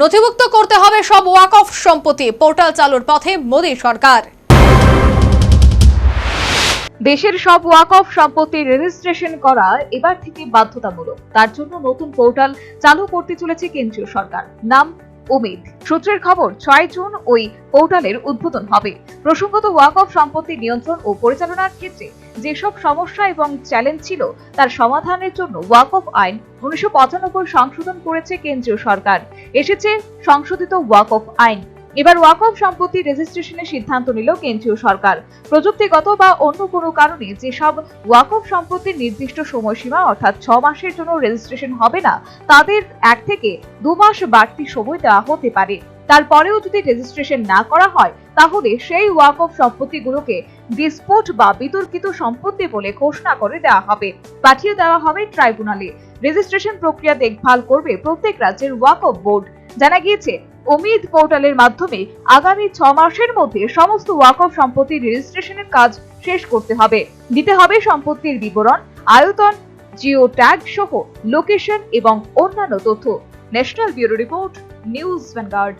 নথিভুক্ত করতে হবে সব ওয়াক অফ সম্পত্তি। পোর্টাল চালুর পথে মোদী সরকার। দেশের সব ওয়াক অফ সম্পত্তি রেজিস্ট্রেশন করা এবার থেকে বাধ্যতামূলক। তার জন্য নতুন পোর্টাল চালু করতে চলেছে কেন্দ্রীয় সরকার। নাম উমিদ। সূত্রের খবর, ছয় জুন ওই পোর্টালের উদ্বোধন হবে। প্রসঙ্গত, ওয়াক অফ সম্পত্তি নিয়ন্ত্রণ ও পরিচালনার ক্ষেত্রে যেসব সমস্যা এবং চ্যালেঞ্জ ছিল, তার সমাধানের জন্য ওয়াক অফ আইন উনিশশো পঁচানব্বই সংশোধন করেছে কেন্দ্রীয় সরকার। এসেছে সংশোধিত ওয়াক অফ আইন। এবার ওয়াকফ সম্পত্তি রেজিস্ট্রেশনের সিদ্ধান্ত নিল কেন্দ্রীয় সরকার। প্রযুক্তিগত বা অন্য কোনো কারণে যেসব ওয়াকফ সম্পত্তির নির্দিষ্ট সময়সীমা, অর্থাৎ ছ মাসের জন্য রেজিস্ট্রেশন হবে না, তাদের এক থেকে দু মাস বাড়তি সময় দেওয়া হতে পারে। তারপরেও যদি রেজিস্ট্রেশন না করা হয়, তাহলে সেই ওয়াকফ সম্পত্তিগুলোকে ডিসপুট বা বিতর্কিত সম্পত্তি বলে ঘোষণা করে দেওয়া হবে। পাঠিয়ে দেওয়া হবে ট্রাইব্যুনালে। রেজিস্ট্রেশন প্রক্রিয়া দেখভাল করবে প্রত্যেক রাজ্যের ওয়াকফ বোর্ড। জানা গিয়েছে অমিত পোর্টালের মাধ্যমে আগামী ছ মাসের মধ্যে সমস্ত ওয়াকফ সম্পত্তির রেজিস্ট্রেশনের কাজ শেষ করতে হবে। দিতে হবে সম্পত্তির বিবরণ, আয়তন, জিও ট্যাগ সহ লোকেশন এবং অন্যান্য তথ্য। National bureau report, news Vanguard.